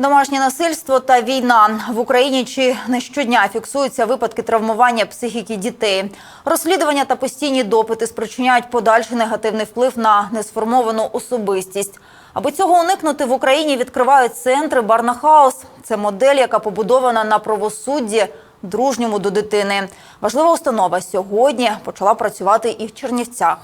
Домашнє насильство та війна в Україні чи не щодня фіксуються випадки травмування психіки дітей. Розслідування та постійні допити спричиняють подальший негативний вплив на несформовану особистість. Аби цього уникнути, в Україні відкривають центри Барнахаус. Це модель, яка побудована на правосудді дружньому до дитини. Важлива установа сьогодні почала працювати і в Чернівцях.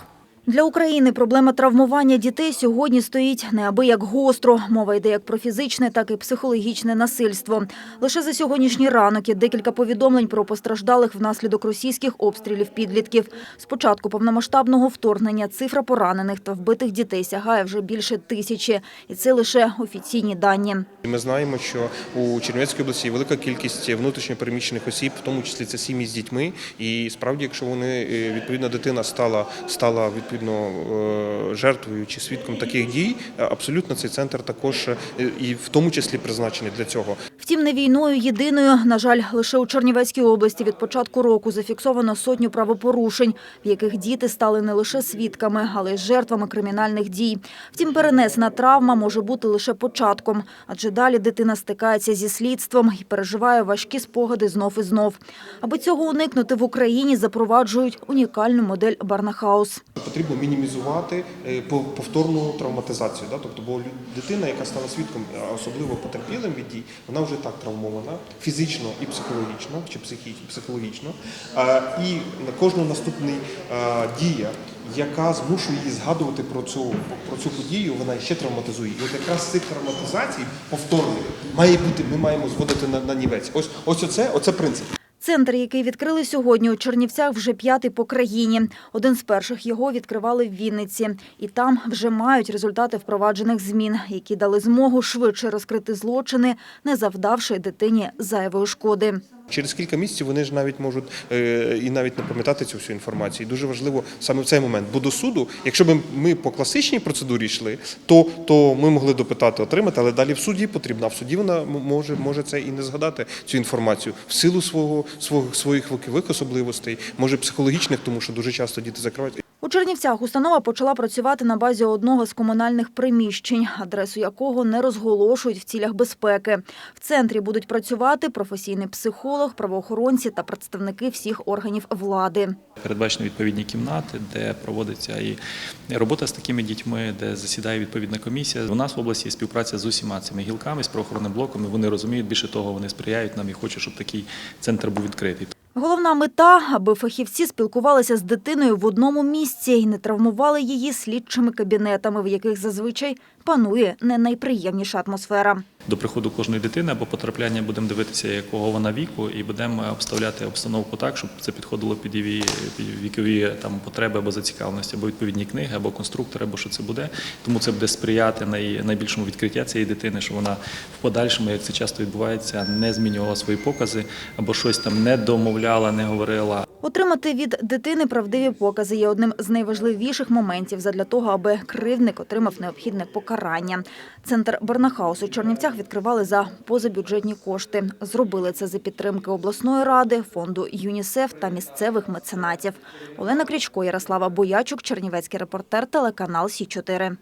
Для України проблема травмування дітей сьогодні стоїть неабияк гостро. Мова йде як про фізичне, так і психологічне насильство. Лише за сьогоднішній ранок є декілька повідомлень про постраждалих внаслідок російських обстрілів підлітків. З початку повномасштабного вторгнення цифра поранених та вбитих дітей сягає вже більше тисячі. І це лише офіційні дані. Ми знаємо, що у Чернівецькій області велика кількість внутрішньопереміщених осіб, в тому числі це сім'ї з дітьми. І справді, якщо вони е, відповідна дитина стала стала відповідно е, жертвою чи свідком таких дій, абсолютно цей центр також е, і в тому числі призначений для цього. Втім, не війною єдиною. На жаль, лише у Чернівецькій області від початку року зафіксовано сотню правопорушень, в яких діти стали не лише свідками, але й жертвами кримінальних дій. Втім, перенесена травма може бути лише початком, адже далі дитина стикається зі слідством і переживає важкі спогади знов і знов. Аби цього уникнути в Україні, запроваджують унікальну модель Барнахаус. Потрібно мінімізувати е, повторну травматизацію. Тобто, бо дитина, яка стала свідком, особливо потерпілим від дій, вона вже так травмована фізично і психологічно, чи психологічно. І на кожну наступну дія, яка змушує її згадувати про цю, про цю подію, вона ще травматизує. І от якраз цих травматизацій повторних має бути, ми маємо зводити на, на нівець. Ось, ось оце, оце принцип. Центр, який відкрили сьогодні у Чернівцях, вже п'ятий по країні. Один з перших його відкривали в Вінниці. І там вже мають результати впроваджених змін, які дали змогу швидше розкрити злочини, не завдавши дитині зайвої шкоди. Через кілька місяців вони ж навіть можуть е, і навіть не пам'ятати цю всю інформацію. І дуже важливо саме в цей момент. Бо до суду, якщо б ми по класичній процедурі йшли, то, то ми могли допитати, отримати, але далі в суді потрібно. А в суді вона може, може це і не згадати цю інформацію в силу свого, свого своїх вікових особливостей, може психологічних, тому що дуже часто діти закривають. У Чернівцях установа почала працювати на базі одного з комунальних приміщень, адресу якого не розголошують в цілях безпеки. В центрі будуть працювати професійний психолог, правоохоронці та представники всіх органів влади. Передбачені відповідні кімнати, де проводиться і робота з такими дітьми, де засідає відповідна комісія. У нас в області є співпраця з усіма цими гілками, з правоохоронним блоком. Вони розуміють більше того, вони сприяють нам і хочуть, щоб такий центр був відкритий. Головна мета, аби фахівці спілкувалися з дитиною в одному місці і не травмували її слідчими кабінетами, в яких зазвичай панує не найприємніша атмосфера. До приходу кожної дитини або потрапляння будемо дивитися, якого вона віку, і будемо обставляти обстановку так, щоб це підходило під її вікові там потреби або зацікавленості, або відповідні книги, або конструктори, або що це буде. Тому це буде сприяти най, найбільшому відкриття цієї дитини, що вона в подальшому, як це часто відбувається, не змінювала свої покази або щось там не домовляла, не говорила. Отримати від дитини правдиві покази є одним з найважливіших моментів задля того, аби кривдник отримав необхідне покарання. Центр Барнахаус у Чернівцях відкривали за позабюджетні кошти. Зробили це за підтримки обласної ради, фонду ЮНІСЕФ та місцевих меценатів. Олена Крічко, Ярослава Боячук, Чернівецький репортер, телеканал Сі 4